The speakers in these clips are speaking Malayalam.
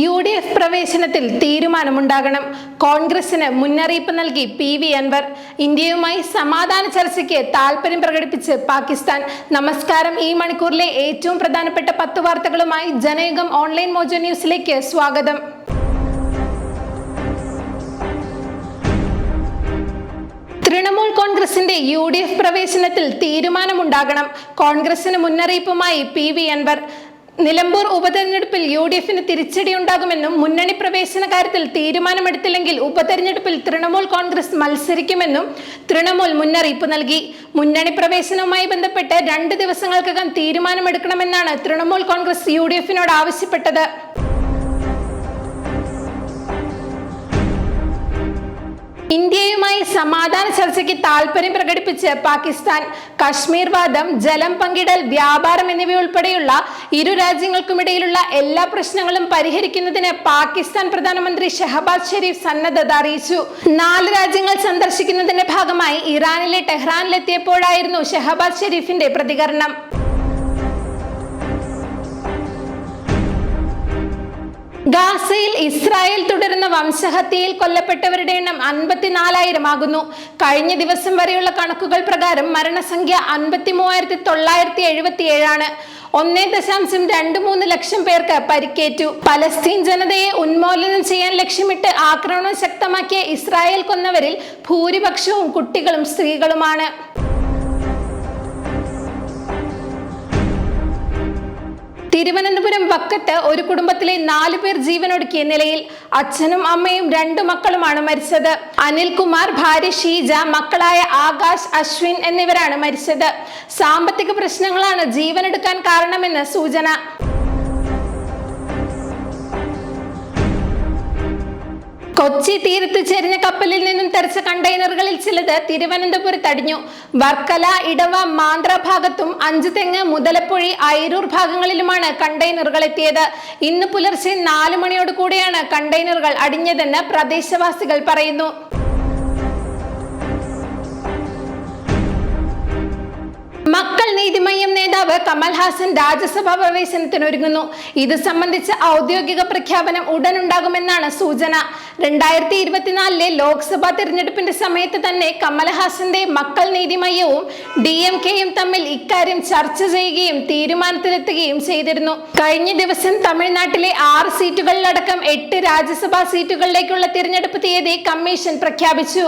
യു ഡി എഫ് പ്രവേശനത്തിൽ തീരുമാനമുണ്ടാകണം. കോൺഗ്രസിന് മുന്നറിയിപ്പ് നൽകി പി വി അൻവർ. ഇന്ത്യയുമായി സമാധാന ചർച്ചയ്ക്ക് താൽപര്യം പ്രകടിപ്പിച്ച് പാകിസ്ഥാൻ. നമസ്കാരം. ഈ മണിക്കൂറിലെ ഏറ്റവും പ്രധാനപ്പെട്ട പത്ത് വാർത്തകളുമായി ജനയുഗം ഓൺലൈൻ മോജോ ന്യൂസിലേക്ക് സ്വാഗതം. തൃണമൂൽ കോൺഗ്രസിന്റെ യു ഡി എഫ് പ്രവേശനത്തിൽ തീരുമാനമുണ്ടാകണം. കോൺഗ്രസിന് മുന്നറിയിപ്പുമായി പി വി അൻവർ. നിലമ്പൂർ ഉപതെരഞ്ഞെടുപ്പിൽ യു ഡി എഫിന് തിരിച്ചടിയുണ്ടാകുമെന്നും മുന്നണി പ്രവേശന കാര്യത്തിൽ തീരുമാനമെടുത്തില്ലെങ്കിൽ ഉപതെരഞ്ഞെടുപ്പിൽ തൃണമൂൽ കോൺഗ്രസ് മത്സരിക്കുമെന്നും തൃണമൂൽ മുന്നറിയിപ്പ് നൽകി. മുന്നണി പ്രവേശനവുമായി ബന്ധപ്പെട്ട് രണ്ട് ദിവസങ്ങൾക്കകം തീരുമാനമെടുക്കണമെന്നാണ് തൃണമൂൽ കോൺഗ്രസ് യു ആവശ്യപ്പെട്ടത്. ഇന്ത്യയുമായി സമാധാന ചർച്ചയ്ക്ക് താൽപര്യം പ്രകടിപ്പിച്ച് പാകിസ്ഥാൻ കശ്മീർ വാദം ജലം പങ്കിടൽ വ്യാപാരം എന്നിവയുൾപ്പെടെയുള്ള ഇരു രാജ്യങ്ങൾക്കുമിടയിലുള്ള എല്ലാ പ്രശ്നങ്ങളും പരിഹരിക്കുന്നതിന് പാകിസ്ഥാൻ പ്രധാനമന്ത്രി ഷഹബാസ് ഷെരീഫ് സന്നദ്ധത അറിയിച്ചു. നാല് രാജ്യങ്ങൾ സന്ദർശിക്കുന്നതിന്റെ ഭാഗമായി ഇറാനിലെ ടെഹ്റാനിലെത്തിയപ്പോഴായിരുന്നു ഷഹബാസ് ഷെരീഫിന്റെ പ്രതികരണം. ഗാസയിൽ ഇസ്രായേൽ തുടരുന്ന വംശഹത്യയിൽ കൊല്ലപ്പെട്ടവരുടെ എണ്ണം അൻപത്തിനാലായിരം ആകുന്നു. കഴിഞ്ഞ ദിവസം വരെയുള്ള കണക്കുകൾ പ്രകാരം മരണസംഖ്യ അൻപത്തി മൂവായിരത്തി തൊള്ളായിരത്തി എഴുപത്തി ഏഴാണ് ഒന്നേ ദശാംശം രണ്ട് മൂന്ന് ലക്ഷം പേർക്ക് പരിക്കേറ്റു. പലസ്തീൻ ജനതയെ ഉന്മൂലനം ചെയ്യാൻ ലക്ഷ്യമിട്ട് ആക്രമണം ശക്തമാക്കിയ ഇസ്രായേൽ കൊന്നവരിൽ ഭൂരിപക്ഷവും കുട്ടികളും സ്ത്രീകളുമാണ്. തിരുവനന്തപുരം വക്കത്ത് ഒരു കുടുംബത്തിലെ നാലു പേർ ജീവനൊടുക്കിയ നിലയിൽ അച്ഛനും അമ്മയും രണ്ടു മക്കളുമാണ് മരിച്ചത്. അനിൽകുമാർ ഭാര്യ ഷീജ മക്കളായ ആകാശ് അശ്വിൻ എന്നിവരാണ് മരിച്ചത്. സാമ്പത്തിക പ്രശ്നങ്ങളാണ് ജീവനെടുക്കാൻ കാരണമെന്ന് സൂചന. കൊച്ചി തീരത്ത് ചെരിഞ്ഞ കപ്പലിൽ നിന്നും തെറിച്ച കണ്ടെയ്നറുകളിൽ ചിലത് തിരുവനന്തപുരത്ത് അടിഞ്ഞു. വർക്കല ഇടവ മാന്ദ്ര ഭാഗത്തും അഞ്ചു തെങ്ങ് മുതലപ്പുഴി അയിരൂർ ഭാഗങ്ങളിലുമാണ് കണ്ടെയ്നറുകൾ എത്തിയത്. ഇന്ന് പുലർച്ചെ നാല് മണിയോട് കൂടിയാണ് കണ്ടെയ്നറുകൾ അടിഞ്ഞതെന്ന് പ്രദേശവാസികൾ പറയുന്നു. മക്കൾ നീതിമയ്യം നേതാവ് കമൽഹാസൻ രാജ്യസഭാ പ്രവേശനത്തിനൊരുങ്ങുന്നു. ഇത് സംബന്ധിച്ച് ഔദ്യോഗിക പ്രഖ്യാപനം ഉടനുണ്ടാകുമെന്നാണ് സൂചന. രണ്ടായിരത്തി ഇരുപത്തിനാലിലെ ലോക്സഭാ തിരഞ്ഞെടുപ്പിന്റെ സമയത്ത് തന്നെ കമൽഹാസന്റെ മക്കൾ നീതിമയ്യവും ഡി എം കെയും തമ്മിൽ ഇക്കാര്യം ചർച്ച ചെയ്യുകയും തീരുമാനത്തിലെത്തുകയും ചെയ്തിരുന്നു. കഴിഞ്ഞ ദിവസം തമിഴ്നാട്ടിലെ ആറ് സീറ്റുകളിലടക്കം എട്ട് രാജ്യസഭാ സീറ്റുകളിലേക്കുള്ള തിരഞ്ഞെടുപ്പ് തീയതി കമ്മീഷൻ പ്രഖ്യാപിച്ചു.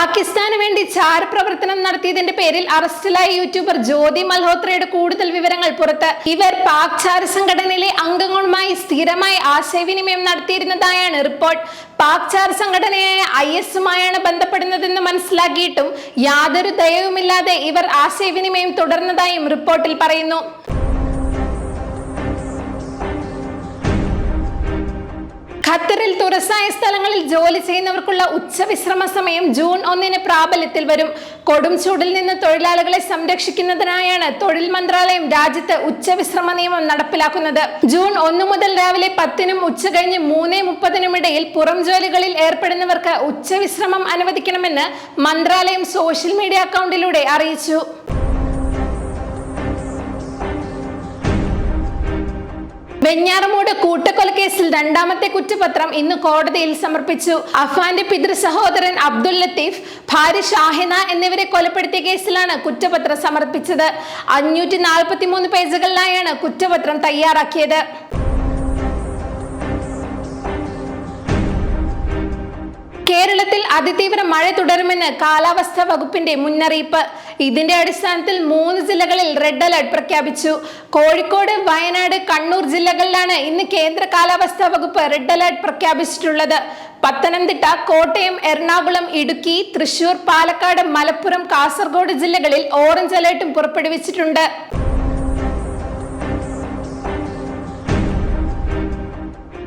പാകിസ്ഥാന് വേണ്ടി ചാരപ്രവർത്തനം നടത്തിയതിന്റെ പേരിൽ അറസ്റ്റിലായ യൂട്യൂബർ ജ്യോതി മൽഹോത്രയുടെ കൂടുതൽ വിവരങ്ങൾ പുറത്ത്. ഇവർ പാക് ചാര സംഘടനയിലെ അംഗങ്ങളുമായി സ്ഥിരമായി ആശയവിനിമയം നടത്തിയിരുന്നതായാണ് റിപ്പോർട്ട്. പാക് ചാര സംഘടനയായ ഐ എസുമായാണ് ബന്ധപ്പെടുന്നതെന്ന് മനസ്സിലാക്കിയിട്ടും യാതൊരു ദയവുമില്ലാതെ ഇവർ ആശയവിനിമയം തുടർന്നതായും റിപ്പോർട്ടിൽ പറയുന്നു. ഖത്തറിൽ തുറസായ സ്ഥലങ്ങളിൽ ജോലി ചെയ്യുന്നവർക്കുള്ള ഉച്ചവിശ്രമ സമയം ജൂൺ ഒന്നിന് പ്രാബല്യത്തിൽ വരും. കൊടും ചൂടിൽ നിന്ന് തൊഴിലാളികളെ സംരക്ഷിക്കുന്നതിനായാണ് തൊഴിൽ മന്ത്രാലയം രാജ്യത്ത് ഉച്ചവിശ്രമ നിയമം നടപ്പിലാക്കുന്നത്. ജൂൺ ഒന്ന് മുതൽ രാവിലെ പത്തിനും ഉച്ച കഴിഞ്ഞ് മൂന്ന് മുപ്പതിനും ഇടയിൽ പുറം ജോലികളിൽ ഏർപ്പെടുന്നവർക്ക് ഉച്ചവിശ്രമം അനുവദിക്കണമെന്ന് മന്ത്രാലയം സോഷ്യൽ മീഡിയ അക്കൗണ്ടിലൂടെ അറിയിച്ചു. വെഞ്ഞാറമൂട് കൂട്ടക്കൊലക്കേസിൽ രണ്ടാമത്തെ കുറ്റപത്രം ഇന്ന് കോടതിയിൽ സമർപ്പിച്ചു. അഫാന്റെ പിതൃ സഹോദരൻ അബ്ദുൽ ലത്തീഫ് ഭാര്യ ഷാഹിന എന്നിവരെ കൊലപ്പെടുത്തിയ കേസിലാണ് കുറ്റപത്രം സമർപ്പിച്ചത്. അഞ്ഞൂറ്റി നാൽപ്പത്തി മൂന്ന് പേജുകളിലായാണ് കുറ്റപത്രം തയ്യാറാക്കിയത്. അതിതീവ്ര മഴ തുടരുമെന്ന് കാലാവസ്ഥാ വകുപ്പിന്റെ മുന്നറിയിപ്പ്. ഇതിന്റെ അടിസ്ഥാനത്തിൽ മൂന്ന് ജില്ലകളിൽ റെഡ് അലർട്ട് പ്രഖ്യാപിച്ചു. കോഴിക്കോട് വയനാട് കണ്ണൂർ ജില്ലകളിലാണ് ഇന്ന് കേന്ദ്ര കാലാവസ്ഥാ വകുപ്പ് റെഡ് അലർട്ട് പ്രഖ്യാപിച്ചിട്ടുള്ളത്. പത്തനംതിട്ട കോട്ടയം എറണാകുളം ഇടുക്കി തൃശൂർ പാലക്കാട് മലപ്പുറം കാസർഗോഡ് ജില്ലകളിൽ ഓറഞ്ച് അലർട്ടും പുറപ്പെടുവിച്ചിട്ടുണ്ട്.